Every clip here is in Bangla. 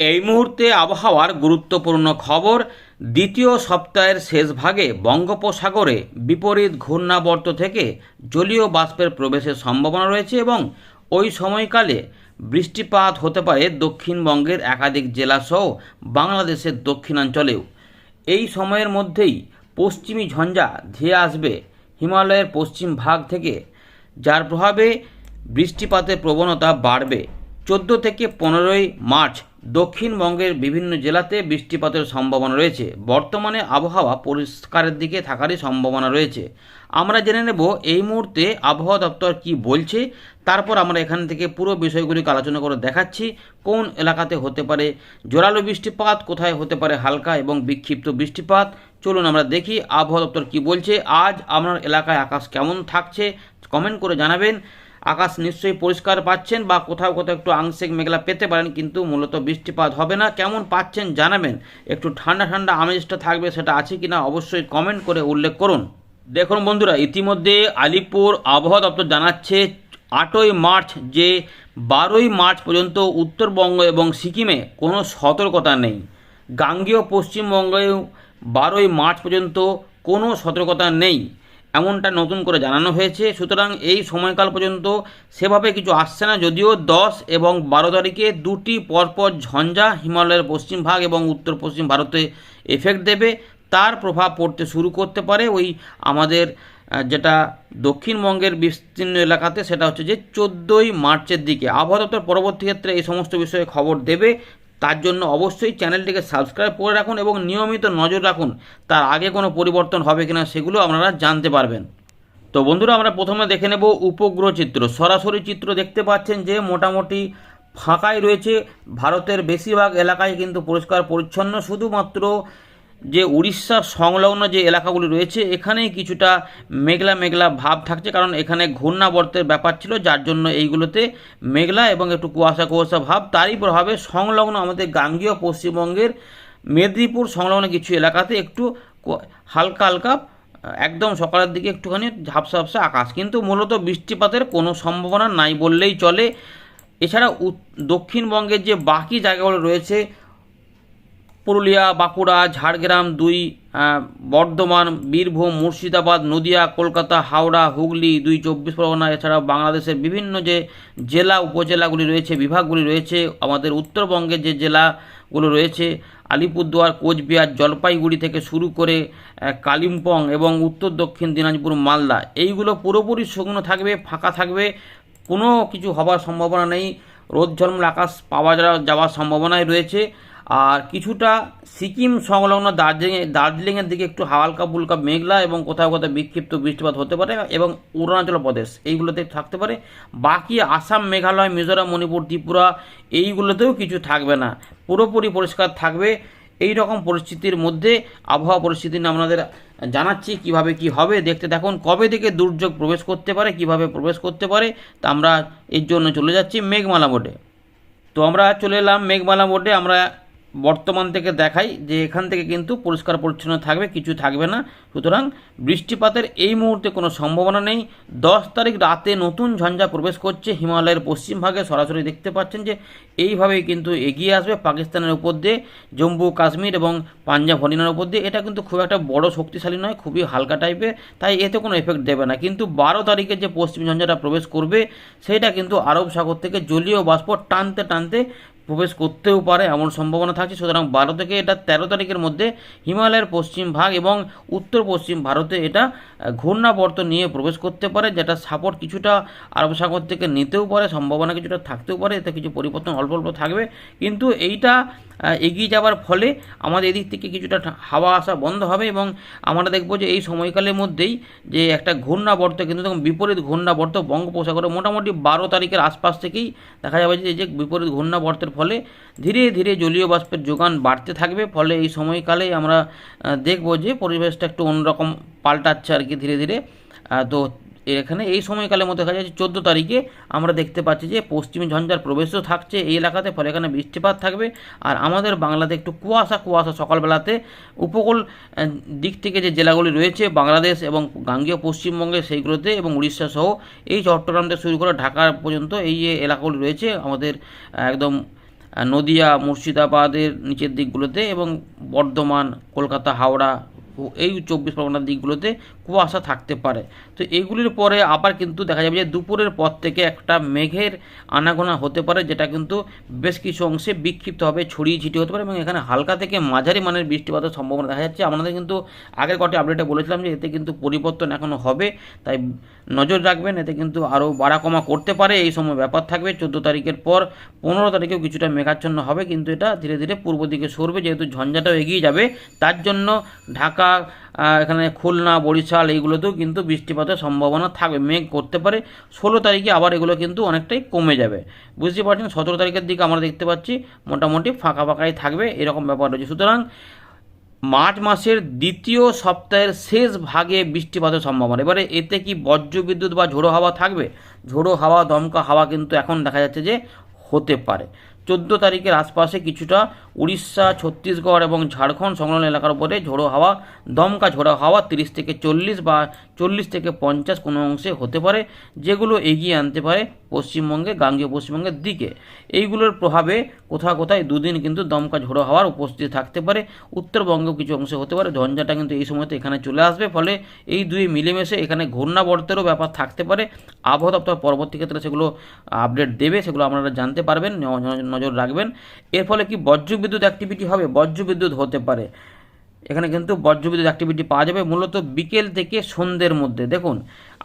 এই মুহূর্তে আবহাওয়ার গুরুত্বপূর্ণ খবর, দ্বিতীয় সপ্তাহের শেষ ভাগে বঙ্গোপসাগরে বিপরীত ঘূর্ণাবর্ত থেকে জলীয় বাষ্পের প্রবেশের সম্ভাবনা রয়েছে এবং ওই সময়কালে বৃষ্টিপাত হতে পারে দক্ষিণবঙ্গের একাধিক জেলাসহ বাংলাদেশের দক্ষিণাঞ্চলেও। এই সময়ের মধ্যেই পশ্চিমী ঝঞ্ঝা ধেয়ে আসবে হিমালয়ের পশ্চিম ভাগ থেকে, যার প্রভাবে বৃষ্টিপাতের প্রবণতা বাড়বে। চোদ্দ থেকে পনেরোই মার্চ দক্ষিণবঙ্গের বিভিন্ন জেলাতে বৃষ্টিপাতের সম্ভাবনা রয়েছে। বর্তমানে আবহাওয়া পরিষ্কারের দিকে থাকারই সম্ভাবনা রয়েছে। আমরা জেনে নেব এই মুহূর্তে আবহাওয়া দপ্তর কি বলছে, তারপর আমরা এখান থেকে পুরো বিষয়গুলিকে আলোচনা করে দেখাচ্ছি, কোন এলাকাতে হতে পারে জোরালো বৃষ্টিপাত, কোথায় হতে পারে হালকা এবং বিক্ষিপ্ত বৃষ্টিপাত। চলুন আমরা দেখি আবহাওয়া দপ্তর কি বলছে। আজ আপনার এলাকায় আকাশ কেমন থাকছে, কমেন্ট করে জানাবেন। আকাশ নিশ্চয়ই পরিষ্কার পাচ্ছেন বা কোথাও কোথাও একটু আংশিক মেঘলা পেতে পারেন, কিন্তু মূলত বৃষ্টিপাত হবে না। কেমন পাচ্ছেন জানাবেন। একটু ঠান্ডা ঠান্ডা আমেজটা থাকবে, সেটা আছে কি না অবশ্যই কমেন্ট করে উল্লেখ করুন। দেখুন বন্ধুরা, ইতিমধ্যে আলিপুর আবহাওয়া দপ্তর জানাচ্ছে, আটই মার্চ যে বারোই মার্চ পর্যন্ত উত্তরবঙ্গ এবং সিকিমে কোনো সতর্কতা নেই। গাঙ্গীয় পশ্চিমবঙ্গেও বারোই মার্চ পর্যন্ত কোনো সতর্কতা নেই। এমনটা নতুন করে জানানো হয়েছে। সুতরাং এই সময়কাল পর্যন্ত সেভাবে কিছু আসছে না। যদিও দশ এবং বারো তারিখে দুটি পরপর ঝঞ্ঝা হিমালয়ের পশ্চিম ভাগ এবং উত্তর পশ্চিম ভারতে এফেক্ট দেবে। তার প্রভাব পড়তে শুরু করতে পারে ওই আমাদের যেটা দক্ষিণবঙ্গের বিস্তীর্ণ এলাকাতে, সেটা হচ্ছে যে চোদ্দোই মার্চের দিকে। আবহাওয়া দপ্তর পরবর্তী ক্ষেত্রে এই সমস্ত বিষয়ে খবর দেবে। তার জন্য অবশ্যই চ্যানেলটিকে সাবস্ক্রাইব করে রাখুন এবং নিয়মিত নজর রাখুন, তার আগে কোনো পরিবর্তন হবে কি না সেগুলো আপনারা জানতে পারবেন। তো বন্ধুরা, আমরা প্রথমে দেখে নেব উপগ্রহ চিত্র। সরাসরি চিত্র দেখতে পাচ্ছেন যে মোটামুটি ফাঁকাই রয়েছে। ভারতের বেশিরভাগ এলাকায় কিন্তু পরিষ্কার পরিচ্ছন্ন, শুধুমাত্র যে উড়িষ্যার সংলগ্ন যে এলাকাগুলি রয়েছে, এখানেই কিছুটা মেঘলা মেঘলা ভাব থাকছে। কারণ এখানে ঘূর্ণাবর্তের ব্যাপার ছিল, যার জন্য এইগুলোতে মেঘলা এবং একটু কুয়াশা কুয়াশা ভাব। তারই প্রভাবে সংলগ্ন আমাদের গাঙ্গীয় পশ্চিমবঙ্গের মেদিনীপুর সংলগ্ন কিছু এলাকাতে একটু হালকা হালকা, একদম সকালের দিকে একটুখানি ঝাপসা ঝাপসা আকাশ। কিন্তু মূলত বৃষ্টিপাতের কোনো সম্ভাবনা নাই বললেই চলে। এছাড়া দক্ষিণবঙ্গের যে বাকি জায়গাগুলো রয়েছে পুরুলিয়া, বাঁকুড়া, ঝাড়গ্রাম দুই বর্ধমান, বীরভূম, মুর্শিদাবাদ, নদিয়া, কলকাতা, হাওড়া, হুগলি দুই চব্বিশ পরগনা। এছাড়াও বাংলাদেশের বিভিন্ন যে জেলা উপজেলাগুলি রয়েছে, বিভাগগুলি রয়েছে, আমাদের উত্তরবঙ্গের যে জেলাগুলো রয়েছে, আলিপুরদুয়ার, কোচবিহার, জলপাইগুড়ি থেকে শুরু করে কালিম্পং এবং উত্তর দক্ষিণ দিনাজপুর, মালদা, এইগুলো পুরোপুরি শুকনো থাকবে, ফাঁকা থাকবে, কোনো কিছু হবার সম্ভাবনা নেই। রোদ ঝলমল আকাশ পাওয়া যাওয়া- যাওয়ার সম্ভাবনাই রয়েছে। আর কিছুটা সিকিম সংলগ্ন দার্জিলিং দার্জিলিংয়ের দিকে একটু হালকা ফুলকা মেঘলা এবং কোথাও কোথাও বিক্ষিপ্ত বৃষ্টিপাত হতে পারে এবং অরুণাচল প্রদেশ, এইগুলোতে থাকতে পারে। বাকি আসাম, মেঘালয়, মিজোরাম, মণিপুর, ত্রিপুরা, এইগুলোতেও কিছু থাকবে না। পুরোপুরি পরিষ্কার থাকবে এই রকম পরিস্থিতির মধ্যে। আবহাওয়া পরিস্থিতি নিয়ে আপনাদের জানাচ্ছি কীভাবে কি হবে। দেখতে দেখুন কবে থেকে দুর্যোগ প্রবেশ করতে পারে, কীভাবে প্রবেশ করতে পারে। তা আমরা এর জন্য চলে যাচ্ছি মেঘমালা মোডে। তো আমরা চলে এলাম মেঘমালা মোডে। আমরা বর্তমান থেকে দেখাই যে এখান থেকে কিন্তু পরিষ্কার পরিচ্ছন্ন থাকবে, কিছু থাকবে না। সুতরাং বৃষ্টিপাতের এই মুহূর্তে কোনো সম্ভাবনা নেই। দশ তারিখ রাতে নতুন ঝঞ্ঝা প্রবেশ করছে। হিমালয়ের পশ্চিম ভাগে সরাসরি দেখতে পাচ্ছেন যে এইভাবেই কিন্তু এগিয়ে আসবে পাকিস্তানের উপর দিয়ে, জম্মু, কাশ্মীর এবং পাঞ্জাব, হরিয়ানার উপর দিয়ে। এটা কিন্তু খুব একটা বড় শক্তিশালী নয়, খুবই হালকা টাইপের তাই এতে কোনো এফেক্ট দেবে না। কিন্তু বারো তারিখে যে পশ্চিম ঝঞ্ঝাটা প্রবেশ করবে, সেটা কিন্তু আরব সাগর থেকে জলীয় বাষ্প টানতে টানতে প্রবেশ করতেও পারে এমন সম্ভাবনা থাকছে। সুতরাং বারো থেকে এটা তেরো তারিখের মধ্যে হিমালয়ের পশ্চিম ভাগ এবং উত্তর পশ্চিম ভারতে এটা ঘূর্ণাবর্ত নিয়ে প্রবেশ করতে পারে, যেটা সাপোর্ট কিছুটা আরব সাগর থেকে নিতেও পারে, সম্ভাবনা কিছুটা থাকতেও পারে, এতে কিছু পরিবর্তন অল্প অল্প থাকবে। কিন্তু এইটা এগিয়ে যাওয়ার ফলে আমাদের এদিক থেকে কিছুটা হাওয়া আসা বন্ধ হবে এবং আমরা দেখব যে এই সময়কালের মধ্যেই যে একটা ঘূর্ণাবর্ত, কিন্তু তখন বিপরীত ঘূর্ণাবর্ত বঙ্গোপসাগরে মোটামুটি বারো তারিখের আশপাশ থেকেই দেখা যাবে যে বিপরীত ঘূর্ণাবর্তের ফলে ধীরে ধীরে জলীয় বাষ্পের যোগান বাড়তে থাকবে। ফলে এই সময়কালে আমরা দেখব যে পরিবেশটা একটু অন্যরকম পাল্টাচ্ছে আর কি ধীরে ধীরে তো এখানে এই সময়কালের মধ্যে দেখা যাচ্ছে চোদ্দ তারিখে আমরা দেখতে পাচ্ছি যে পশ্চিমী ঝঞ্ঝার প্রবেশও থাকছে এই এলাকাতে, ফলে এখানে বৃষ্টিপাত থাকবে। আর আমাদের বাংলাতে একটু কুয়াশা কুয়াশা সকালবেলাতে উপকূল দিক থেকে যে জেলাগুলি রয়েছে, বাংলাদেশ এবং গাঙ্গীয় পশ্চিমবঙ্গে সেইগুলোতে এবং উড়িষ্যা সহ এই চট্টগ্রাম থেকে শুরু করে ঢাকা পর্যন্ত এই যে এলাকাগুলি রয়েছে, আমাদের একদম নদিয়া, মুর্শিদাবাদের নিচের দিকগুলোতে এবং বর্ধমান, কলকাতা, হাওড়া এই চব্বিশ পরগনার দিকগুলোতে কুয়াশা থাকতে পারে। তো এইগুলির পরে আবার কিন্তু দেখা যাবে যে দুপুরের পর থেকে একটা মেঘের আনাগোনা হতে পারে, যেটা কিন্তু বেশ কিছু অংশে বিক্ষিপ্ত হবে ছড়িয়ে ছিটিয়ে হতে পারে এবং এখানে হালকা থেকে মাঝারি মানের বৃষ্টিপাতের সম্ভাবনা দেখা যাচ্ছে। আমাদের কিন্তু আগের কটি আপডেটে বলেছিলাম যে এতে কিন্তু পরিবর্তন এখনও হবে, তাই নজর রাখবেন, এতে কিন্তু আরও বাড়া কমা করতে পারে। এই সময় ব্যাপার থাকবে, চোদ্দ তারিখের পর পনেরো তারিখেও কিছুটা মেঘাচ্ছন্ন হবে, কিন্তু এটা ধীরে ধীরে পূর্ব দিকে সরবে, যেহেতু ঝঞ্ঝাটাও এগিয়ে যাবে, তার জন্য ঢাকা আহ, এখানে খুলনা বরিশাল এইগুলোতেও কিন্তু বৃষ্টিপাতের সম্ভাবনা থাকবে। মেঘ করতে পারে। ষোলো তারিখে আবার এগুলো কিন্তু অনেকটাই কমে যাবে। বুঝতে পারছেন? সতেরো তারিখের দিকে আমরা দেখতে পাচ্ছি মোটামুটি ফাঁকা ফাঁকাই থাকবে। এরকম ব্যাপার রয়েছে। সুতরাং মার্চ মাসের দ্বিতীয় সপ্তাহের শেষ ভাগে বৃষ্টিপাতের সম্ভাবনা। এবারে এতে কি বজ্রবিদ্যুৎ বা ঝোড়ো হাওয়া থাকবে? ঝোড়ো হাওয়া দমকা হাওয়া কিন্তু এখন দেখা যাচ্ছে যে হতে পারে। চোদ্দ তারিখের আশপাশে কিছুটা উড়িষ্যা, ছত্তিশগড় এবং ঝাড়খণ্ড সংলগ্ন এলাকার উপরে ঝোড়ো হাওয়া, দমকা ঝোড়ো হাওয়া তিরিশ থেকে চল্লিশ বা চল্লিশ থেকে পঞ্চাশ কোনো অংশে হতে পারে, যেগুলো এগিয়ে আনতে পারে পশ্চিমবঙ্গে, গাঙ্গীয় পশ্চিমবঙ্গের দিকে। এইগুলোর প্রভাবে কোথাও কোথায় দুদিন কিন্তু দমকা ঝোড়ো হাওয়ার উপস্থিতি থাকতে পারে, উত্তরবঙ্গেও কিছু অংশে হতে পারে, ঝঞ্ঝাটা কিন্তু এই সময়তে এখানে চলে আসবে, ফলে এই দুই মিলেমিশে এখানে ঘূর্ণাবর্তেরও ব্যাপার থাকতে পারে। আবহাওয়া দপ্তর পরবর্তী ক্ষেত্রে সেগুলো আপডেট দেবে, সেগুলো আপনারা জানতে পারবেন, নজর রাখবেন। এর ফলে কি বজ্রবিদ্যুৎ অ্যাক্টিভিটি হবে বজ্রবিদ্যুৎ হতে পারে। এখানে কিন্তু বজ্রবিদ্যুৎ অ্যাক্টিভিটি পাওয়া যাবে মূলত বিকেল থেকে সন্ধ্যের মধ্যে। দেখুন,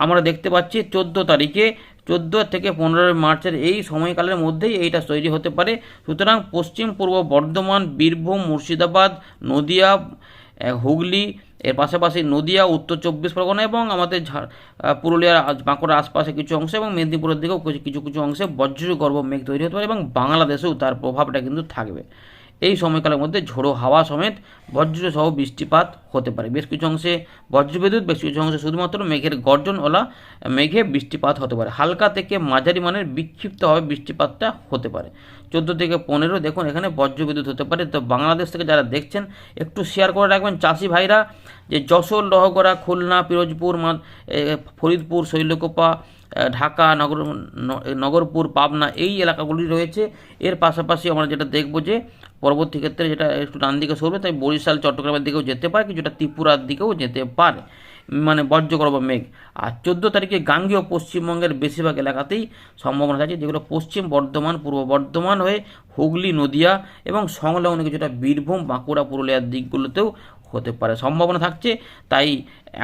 আমরা দেখতে পাচ্ছি চোদ্দ তারিখে, চোদ্দ থেকে পনেরোই মার্চের এই সময়কালের মধ্যেই এইটা তৈরি হতে পারে। সুতরাং পশ্চিম পূর্ব বর্ধমান, বীরভূম, মুর্শিদাবাদ, নদিয়া হুগলি, এর পাশাপাশি নদিয়া, উত্তর চব্বিশ পরগনা এবং আমাদের ঝাড় পুরুলিয়ার বাঁকুড়ার আশপাশে কিছু অংশে এবং মেদিনীপুরের দিকেও কিছু কিছু কিছু অংশে বজ্রগর্ভ মেঘ তৈরি হতে পারে এবং বাংলাদেশেও তার প্রভাবটা কিন্তু থাকবে। এই সময়কালের মধ্যে ঝোড়ো হাওয়া সমেত বজ্র সহ বৃষ্টিপাত হতে পারে। বেশ কিছু অংশে বজ্রবিদ্যুৎ, বেশ কিছু অংশে শুধুমাত্র মেঘের গর্জনওয়ালা মেঘে বৃষ্টিপাত হতে পারে। হালকা থেকে মাঝারি মানের বিক্ষিপ্তভাবে বৃষ্টিপাতটা হতে পারে। চোদ্দ থেকে পনেরো, দেখুন এখানে বজ্রবিদ্যুৎ হতে পারে। তো বাংলাদেশ থেকে যারা দেখছেন, একটু শেয়ার করে রাখবেন চাষি ভাইরা, যে যশোর, লহগড়া, খুলনা, পিরোজপুর ফরিদপুর, শৈলকোপা ঢাকা, নগর নগরপুর, পাবনা এই এলাকাগুলি রয়েছে। এর পাশাপাশি আমরা যেটা দেখব যে পরবর্তী ক্ষেত্রে যেটা একটু ডান দিকে সরবে, তাই বরিশাল, চট্টগ্রামের দিকেও যেতে পারে, কিছুটা ত্রিপুরার দিকেও যেতে পারে মানে বজ্রগর্ভ মেঘ। আর চোদ্দ তারিখে গাঙ্গীয় পশ্চিমবঙ্গের বেশিরভাগ এলাকাতেই সম্ভাবনা থাকে যেগুলো পশ্চিম বর্ধমান, পূর্ব বর্ধমান হয়ে হুগলি, নদিয়া এবং সংলগ্ন কিছুটা বীরভূম, বাঁকুড়া, পুরুলিয়ার দিকগুলোতেও হতে পারে, সম্ভাবনা থাকছে। তাই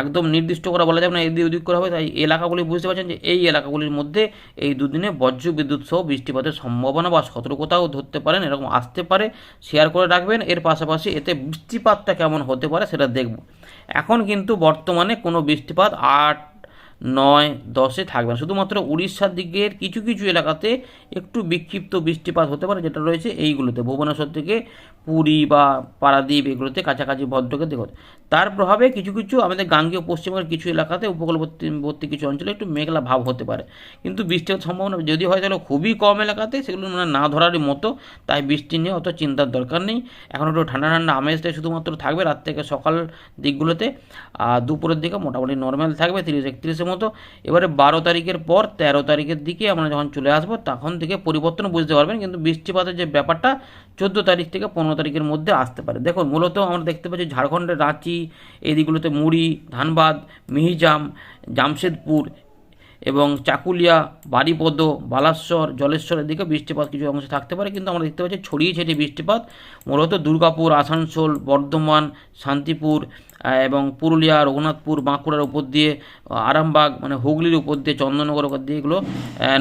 একদম নির্দিষ্ট করা বলা যাবে না, এদিক ওদিক করা হবে। তাই এলাকাগুলি বুঝতে পারছেন যে এই এলাকাগুলির মধ্যে এই দুদিনে বজ্র বিদ্যুৎ সহ বৃষ্টিপাতের সম্ভাবনা বা সতর্কতাও ধরতে পারেন, এরকম আসতে পারে। শেয়ার করে রাখবেন। এর পাশাপাশি এতে বৃষ্টিপাতটা কেমন হতে পারে সেটা দেখব। এখন কিন্তু বর্তমানে কোনো বৃষ্টিপাত আট নয়, দশে থাকবে না। শুধুমাত্র উড়িষ্যার দিকের কিছু কিছু এলাকাতে একটু বিক্ষিপ্ত বৃষ্টিপাত হতে পারে, যেটা রয়েছে এইগুলোতে। ভুবনেশ্বর থেকে পুরী বা পারাদ্বীপ এগুলোতে কাছাকাছি ভদ্রকে দেখো তার প্রভাবে কিছু কিছু আমাদের গাঙ্গীয় পশ্চিমবঙ্গের কিছু এলাকাতে উপকূলবর্তী বর্তী কিছু অঞ্চলে একটু মেঘলা ভাব হতে পারে। কিন্তু বৃষ্টির সম্ভাবনা যদি হয় তাহলে খুবই কম এলাকাতে সেগুলো মানে না ধরারই মতো, তাই বৃষ্টি নিয়ে অত চিন্তার দরকার নেই। এখন একটু ঠান্ডা ঠান্ডা আমেজটাই শুধুমাত্র থাকবে রাত থেকে সকাল দিকগুলোতে। আর দুপুরের দিকে মোটামুটি নর্মাল থাকবে, তিরিশ একত্রিশের মতো। এবারে বারো তারিখের পর তেরো তারিখের দিকে আমরা যখন চলে আসব, তখন থেকে পরিবর্তন বুঝতে পারবেন। কিন্তু বৃষ্টিপাতের যে ব্যাপারটা, চোদ্দ তারিখ থেকে পনেরো তারিখের মধ্যে আসতে পারে। দেখুন, মূলত আমরা দেখতে পাচ্ছি ঝাড়খণ্ডের রাঁচি এই দিকগুলোতে মুড়ি, ধানবাদ, মিহিজাম, জামশেদপুর এবং চাকুলিয়া বাড়িপদ বালাশ্বর জলেশ্বরের দিকে বৃষ্টিপাত কিছু অংশে থাকতে পারে। কিন্তু আমরা দেখতে পাচ্ছি ছড়িয়ে ছিটিয়ে বৃষ্টিপাত। মূলত দুর্গাপুর, আসানসোল, বর্ধমান, শান্তিপুর এবং পুরুলিয়া, রঘুনাথপুর, বাঁকুড়ার উপর দিয়ে আরামবাগ মানে হুগলির উপর দিয়ে, চন্দননগর উপর দিয়ে এগুলো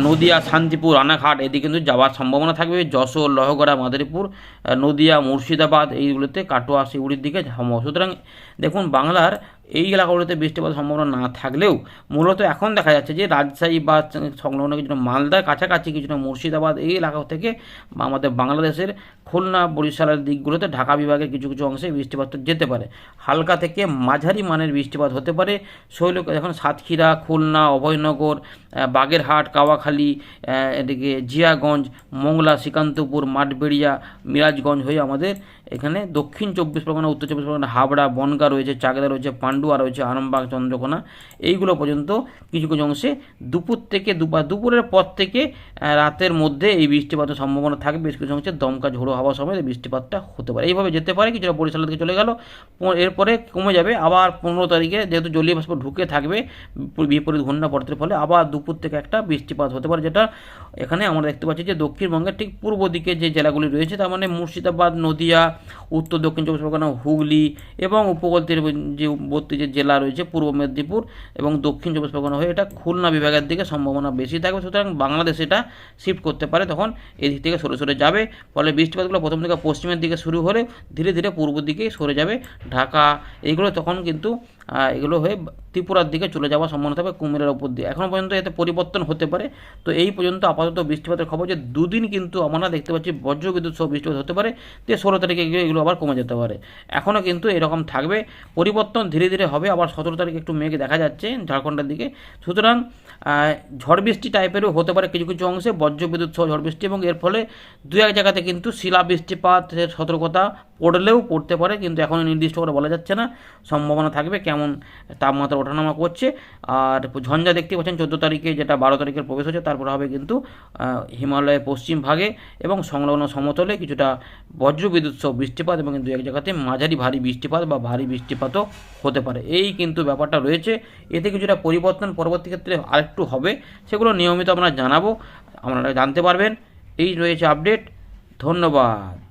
নদিয়া, শান্তিপুর, রানাঘাট, এদিকে কিন্তু যাওয়ার সম্ভাবনা থাকবে। যশোর, লহগড়া, মাদারীপুর নদিয়া, মুর্শিদাবাদ, এইগুলোতে কাটোয়া, শিউড়ির দিকে সম্ভব সুতরাং দেখুন, বাংলার এই এলাকাগুলোতে বৃষ্টিপাত সম্ভাবনা না থাকলেও মূলত এখন দেখা যাচ্ছে যে রাজশাহী বা সংলগ্ন কিছুটা মালদার কাছাকাছি কিছুটা মুর্শিদাবাদ এই এলাকা থেকে আমাদের বাংলাদেশের খুলনা, বরিশালের দিকগুলোতে ঢাকা বিভাগের কিছু কিছু অংশে বৃষ্টিপাত যেতে পারে। হালকা থেকে মাঝারি মানের বৃষ্টিপাত হতে পারে। শৈল এখন সাতক্ষীরা, খুলনা, অভয়নগর বাগেরহাট, কাওয়াখালী এদিকে জিয়াগঞ্জ, মোংলা, শ্রীকান্তপুর, মাঠবেড়িয়া, মিরাজগঞ্জ হয়ে আমাদের এখানে দক্ষিণ চব্বিশ পরগনা, উত্তর চব্বিশ পরগনা, হাবড়া, বনগা রয়েছে, চাকদা রয়েছে, পান্ডুয়া রয়েছে, আরামবাগ, চন্দ্রকোনা, এইগুলো পর্যন্ত কিছু কিছু অংশে দুপুর থেকে দুপুর দুপুরের পর থেকে রাতের মধ্যে এই বৃষ্টিপাতের সম্ভাবনা থাকবে। বেশ কিছু অংশে দমকা ঝোড়ো হওয়ার সময় বৃষ্টিপাতটা হতে পারে। এইভাবে যেতে পারে, কিছুটা বরিশালের দিকে চলে গেল। এরপরে কমে যাবে। আবার পনেরো তারিখে যেহেতু জলীয় বাষ্প ঢুকে থাকবে বিপ- বিপরীত ঘূর্ণাবর্তের ফলে আবার দুপুর থেকে একটা বৃষ্টিপাত হতে পারে, যেটা এখানে আমরা দেখতে পাচ্ছি যে দক্ষিণবঙ্গের ঠিক পূর্ব দিকে যে জেলাগুলি রয়েছে, তার মানে মুর্শিদাবাদ, নদিয়া উত্তর দক্ষিণ চব্বিশ পরগনা, হুগলি এবং উপকূল যে বর্তী যে জেলা রয়েছে, পূর্ব মেদিনীপুর এবং দক্ষিণ চব্বিশ পরগনা হয়ে এটা খুলনা বিভাগের দিকে সম্ভাবনা বেশি থাকবে। সুতরাং বাংলাদেশ এটা শিফট করতে পারে তখন এদিক থেকে সরে সরে যাবে। ফলে বৃষ্টিপাতগুলো প্রথম দিকে পশ্চিমের দিকে শুরু হলে ধীরে ধীরে পূর্ব দিকে সরে যাবে। ঢাকা এইগুলো তখন কিন্তু এগুলো হয়ে ত্রিপুরার দিকে চলে যাওয়ার সম্ভাবনা থাকবে কুমিরের উপর দিয়ে। এখনও পর্যন্ত এতে পরিবর্তন হতে পারে। তো এই পর্যন্ত আপাতত বৃষ্টিপাতের খবর যে দুদিন কিন্তু আমরা দেখতে পাচ্ছি বজ্রবিদ্যুৎ সহ বৃষ্টিপাত হতে পারে, যে ষোলো তারিখে গিয়ে এগুলো আবার কমে যেতে পারে। এখনও কিন্তু এরকম থাকবে। পরিবর্তন ধীরে ধীরে হবে। আবার সতেরো তারিখে একটু মেঘ দেখা যাচ্ছে ঝাড়খণ্ডের দিকে। সুতরাং ঝড় বৃষ্টি টাইপেরও হতে পারে কিছু কিছু অংশে বজ্রবিদ্যুৎ সহ ঝড় বৃষ্টি এবং এর ফলে দু এক জায়গাতে কিন্তু শিলা বৃষ্টিপাতের সতর্কতা পড়লেও পড়তে পারে। কিন্তু এখনও নির্দিষ্ট করে বলা যাচ্ছে না। সম্ভাবনা থাকবে কেমন তাপমাত্রা ওঠানামা করছে। আর ঝঞ্ঝা দেখতে পাচ্ছেন, চোদ্দ তারিখে যেটা বারো তারিখের প্রবেশ হচ্ছে তারপর হবে কিন্তু হিমালয়ের পশ্চিম ভাগে এবং সংলগ্ন সমতলে কিছুটা বজ্রবিদ্যুৎ সহ বৃষ্টিপাত এবং দু এক জায়গাতে মাঝারি ভারী বৃষ্টিপাত বা ভারী বৃষ্টিপাতও হতে পারে। এই কিন্তু ব্যাপারটা রয়েছে। এতে কিছুটা পরিবর্তন পরবর্তী ক্ষেত্রে আরেকটু হবে, সেগুলো নিয়মিত আমরা জানাব। আপনারা জানতে পারবেন। এই রয়েছে আপডেট। ধন্যবাদ।